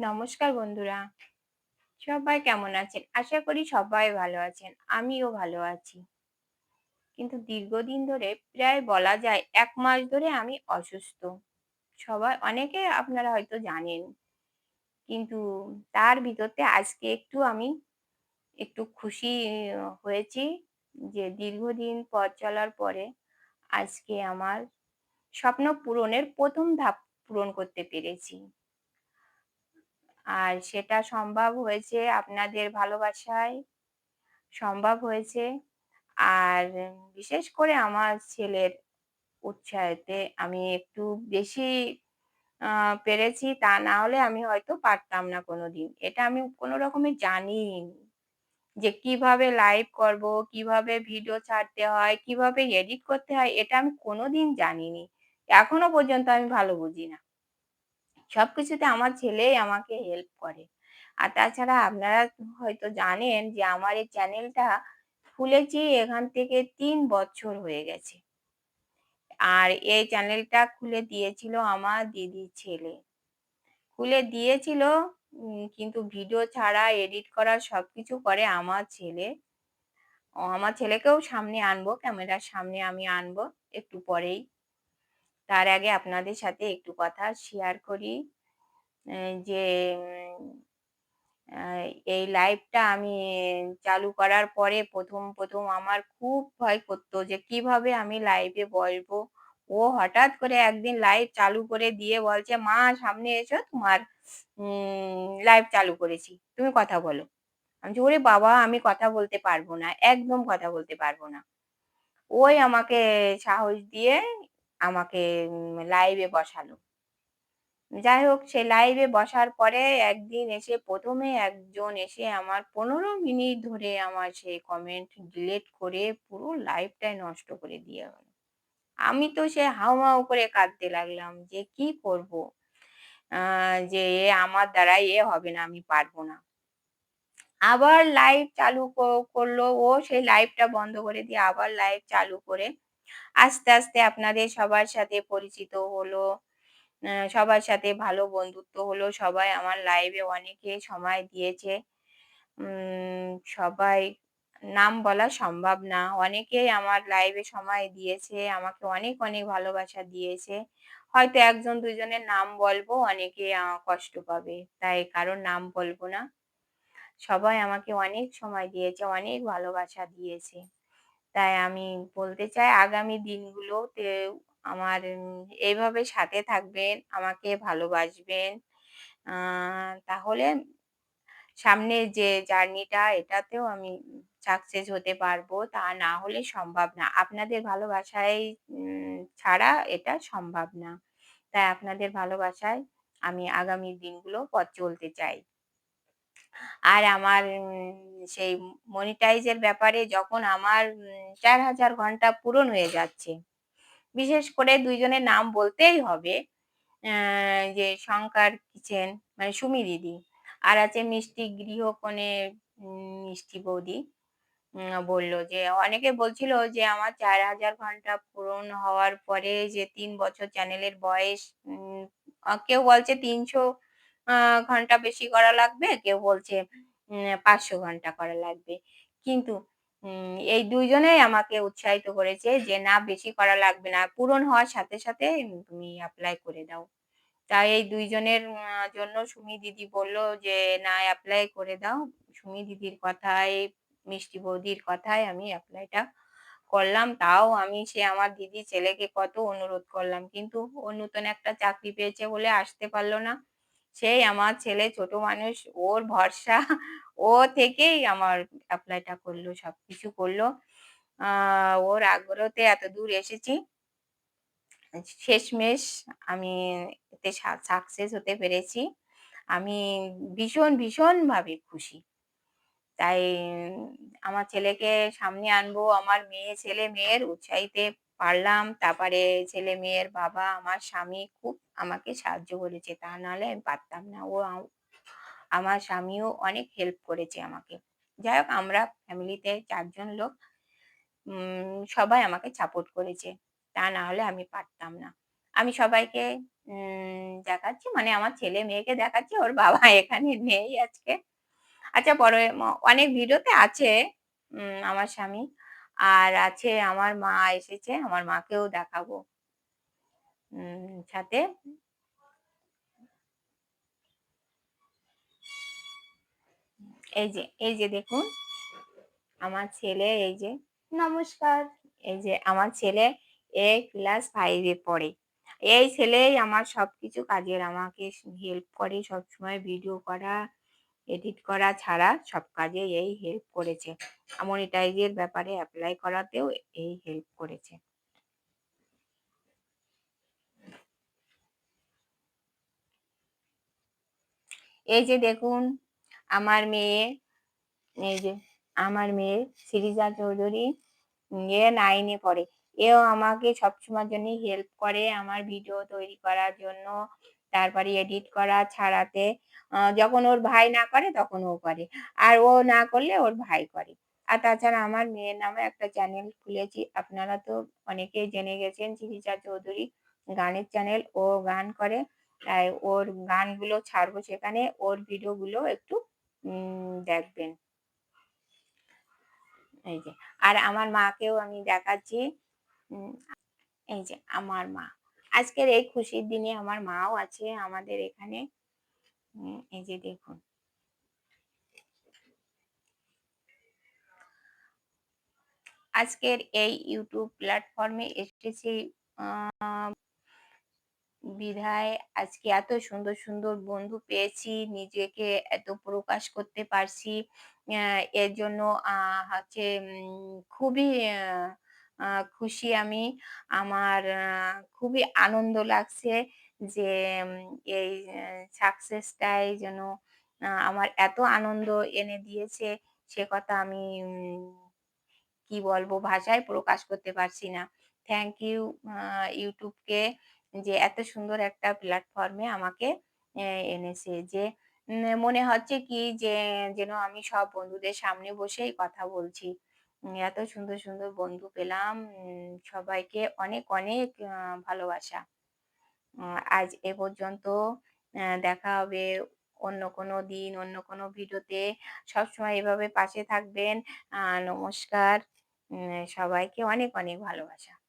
নমস্কার বন্ধুরা। সবাই কেমন আছেন? আশা করি সবাই ভালো আছেন। আমিও ভালো আছি। কিন্তু দীর্ঘদিন ধরে প্রায় বলা যায় এক মাস ধরে আমি অসুস্থ। সবাই, অনেকে আপনারা হয়তো জানেন। কিন্তু তার ভিতরতে আজকে একটু আমি একটু খুশি হয়েছি যে দীর্ঘদিন পথ চলার পরে আজকে আমার স্বপ্ন পূরণের প্রথম ধাপ পূরণ করতে পেরেছি। আর সেটা সম্ভব হয়েছে আপনাদের ভালোবাসায় সম্ভব হয়েছে। আর বিশেষ করে আমার ছেলের উৎসাহেতে আমি একটু বেশি পেরেছি। তা না হলে আমি হয়তো পারতাম না কোনো দিন এটা আমি কোনো রকমে জানিই নি যে কীভাবে লাইভ করব, কীভাবে ভিডিও ছাড়তে হয়, কীভাবে এডিট করতে হয় এটা আমি কোনো দিন জানিনি। এখনও পর্যন্ত আমি ভালো বুঝি না। সবকিছুতে আমার ছেলেই আমাকে হেল্প করে। আর তাছাড়া আপনারা হয়তো জানেন যে আমার এই চ্যানেলটা খুলেছি এখান থেকে তিন বছর হয়ে গেছে। আর এই চ্যানেলটা খুলে দিয়েছিল আমার দিদির ছেলে। খুলে দিয়েছিল কিন্তু ভিডিও ছাড়া, এডিট করা সব কিছু করে আমার ছেলে। আমার ছেলেকেও সামনে আনব, ক্যামেরার সামনে আমি আনব একটু পরেই। তার আগে আপনাদের সাথে একটু কথা শেয়ার করি। যে এই লাইভটা আমি চালু করার পরে ১ম, ১ম আমার খুব ভয় করত যে কীভাবে আমি লাইভে বলব ও হঠাৎ করে একদিন লাইভ চালু করে দিয়ে বলছে, "মা সামনে এসো তোমার লাইভ চালু করেছি। তুমি কথা বলো।" আমি "ওরে বাবা! আমি কথা বলতে পারব না। একদম কথা বলতে পারব না।" ওই আমাকে সাহস দিয়ে আমাকে লাইভে বসালো। যাই হোক সে লাইভে বসার পরে একদিন এসে প্রথমে একজন এসে আমার ১৫ মিনিট ধরে আমার সেই কমেন্ট ডিলেট করে পুরো লাইভটাই নষ্ট করে দিয়ে গেল। আমি তো সে হাউমাউ করে কাঁদতে লাগলাম যে কি করব? যে এ আমার দ্বারা এ হবে না, আমি পারব না। আবার লাইভ চালু করল। ও সেই লাইভটা বন্ধ করে দিয়ে আবার লাইভ চালু করে আস্তে, আস্তে আপনাদের সবার সাথে পরিচিত হলো। সবার সাথে ভালো বন্ধুত্ব হলো। সবাই আমার লাইভে অনেকে সময় দিয়েছে। সবাই নাম বলা সম্ভব না। অনেকেই আমার লাইভে সময় দিয়েছে। আমাকে অনেক, অনেক ভালোবাসা দিয়েছে। হয়তো একজন দুজনের নাম বলব, অনেকে কষ্ট পাবে। তাই কারোর নাম বলব না। সবাই আমাকে অনেক সময় দিয়েছে, অনেক ভালোবাসা দিয়েছে। তাই আমি বলতে চাই আগামী দিনগুলোতে আমার এইভাবে সাথে থাকবেন, আমাকে ভালোবাসবেন। তাহলে সামনের যে জার্নিটা এটাতেও আমি সাকসেস হতে পারব। তা না হলে সম্ভব না। আপনাদের ভালোবাসায় ছাড়া এটা সম্ভব না। তাই আপনাদের ভালোবাসায় আমি আগামী দিনগুলো পথ চলতে চাই। আর আমার সেই মনিটাইজের ব্যাপারে যখন আমার চার হাজার ঘণ্টা পূরণ হয়ে যাচ্ছে। বিশেষ করে দুইজনের নাম বলতেই হবে। যে শঙ্কর কিচেন মানে সুমি দিদি। আর আছে মিষ্টি গৃহকোণে মিষ্টি বৌদি। বলল যে, অনেকে বলছিল যে আমার ৪০০০ ঘণ্টা পূরণ হওয়ার পরে যে তিন বছর চ্যানেলের বয়স কেউ বলছে ৩০০ আ ঘণ্টা বেশি করা লাগবে, কেউ বলছে পাঁচশো ঘণ্টা করা লাগবে। কিন্তু এই ২ জনেই আমাকে উৎসাহিত করেছে যে, "না বেশি করা লাগবে না। পূরণ হওয়ার সাথে, সাথে তুমি অ্যাপ্লাই করে দাও।" তাই এই দুইজনের জন্য সুমি দিদি বলল যে, "না অ্যাপ্লাই করে দাও।" সুমি দিদির কথায়, মিষ্টি বৌদির কথায় আমি অ্যাপ্লাইটা করলাম। তাও আমি সে আমার দিদির ছেলেকে কত অনুরোধ করলাম। কিন্তু ও নতুন একটা চাকরি পেয়েছে বলে আসতে পারল না। সেই আমার ছেলে ছোট মানুষ, ওর ভরসা ও থেকেই আমার অ্যাপ্লাইটা করল, সবকিছু করল। আ ওর আগ্রহতে এত দূর এসেছি। শেষমেশ আমি এতে সাকসেস হতে পেরেছি। আমি ভীষণ, ভীষণভাবে খুশি। তাই আমার ছেলেকে সামনে আনব, আমার মেয়ে ছেলে-মেয়ের উৎসাহিতে পারলাম। তারপরে ছেলে-মেয়ের বাবা, আমার স্বামী খুব আমাকে সাহায্য করেছে। তা নাহলে আমি পারতাম না। ও আমার স্বামীও অনেক হেল্প করেছে আমাকে। যাই হোক আমরা ফ্যামিলিতে চারজন লোক সবাই আমাকে সাপোর্ট করেছে। তা না হলে আমি পারতাম না। আমি সবাইকে দেখাচ্ছি মানে আমার ছেলে-মেয়েকে দেখাচ্ছি। ওর বাবা এখানে নেই আজকে। আচ্ছা পরে অনেক ভিডিওতে আছে আমার স্বামী। আর আছে আমার মা এসেছে। আমার মাকেও দেখাবো। সাথে এই যে, এই যে দেখুন আমার ছেলে এই যে নমস্কার। এই যে আমার ছেলে এ ক্লাস ফাইভে পড়ে। এই ছেলেই আমার সবকিছু কাজের আমাকে হেল্প করে সবসময় ভিডিও করা, এডিট করা ছাড়া সব কাজে এই হেল্প করেছে। আ মনিটাইজ এর ব্যাপারে এপ্লাই করাতেও এই হেল্প করেছে। এই যে দেখুন আমার মেয়ে, এই যে আমার মেয়ে সিরিজা চৌধুরী এ 9 এ পড়ে। এও আমাকে সবসময়ের জন্যই হেল্প করে আমার ভিডিও তৈরি করার জন্য। তারপরে এডিট করা, ছাড়াতে। যখন ওর ভাই না করে তখন ও করে। আর ও না করলে ওর ভাই করে। আর তাছাড়া আমার মেয়ের নামে একটা চ্যানেল খুলেছি। আপনারা তো অনেকেই জেনে গেছেন শিরিষা চৌধুরী গানের চ্যানেল। ও গান করে। তাই ওর গানগুলো ছাড়বো সেখানে। ওর ভিডিওগুলো একটু দেখবেন। এই যে। আর আমার মাকেও আমি দেখাচ্ছি। এই যে আমার মা। আজকের এই খুশির দিনে আমার মাও আছে আমাদের এখানে। এই যে দেখুন। আজকের এই ইউটিউব প্ল্যাটফর্মে এসেছি বিধায় আজকে এত সুন্দর, সুন্দর বন্ধু পেয়েছি। নিজেকে এত প্রকাশ করতে পারছি। এর জন্য হচ্ছে খুবই খুশি আমি। আমার খুবই আনন্দ লাগছে যে এই সাকসেসটাই যেন আমার এত আনন্দ এনে দিয়েছে সে কথা আমি কি বলব, ভাষায় প্রকাশ করতে পারছি না। থ্যাংক ইউ ইউটিউবকে যে এত সুন্দর একটা প্ল্যাটফর্মে আমাকে এনেছে। যে মনে হচ্ছে কি যে, যেন আমি সব বন্ধুদের সামনে বসেই কথা বলছি। এত সুন্দর, সুন্দর বন্ধু পেলাম। সবাইকে অনেক, অনেক ভালোবাসা। আজ এ পর্যন্ত। দেখা হবে অন্য কোনো দিন, অন্য কোনো ভিডিওতে। সবসময় এভাবে পাশে থাকবেন। নমস্কার। সবাইকে অনেক, অনেক ভালোবাসা।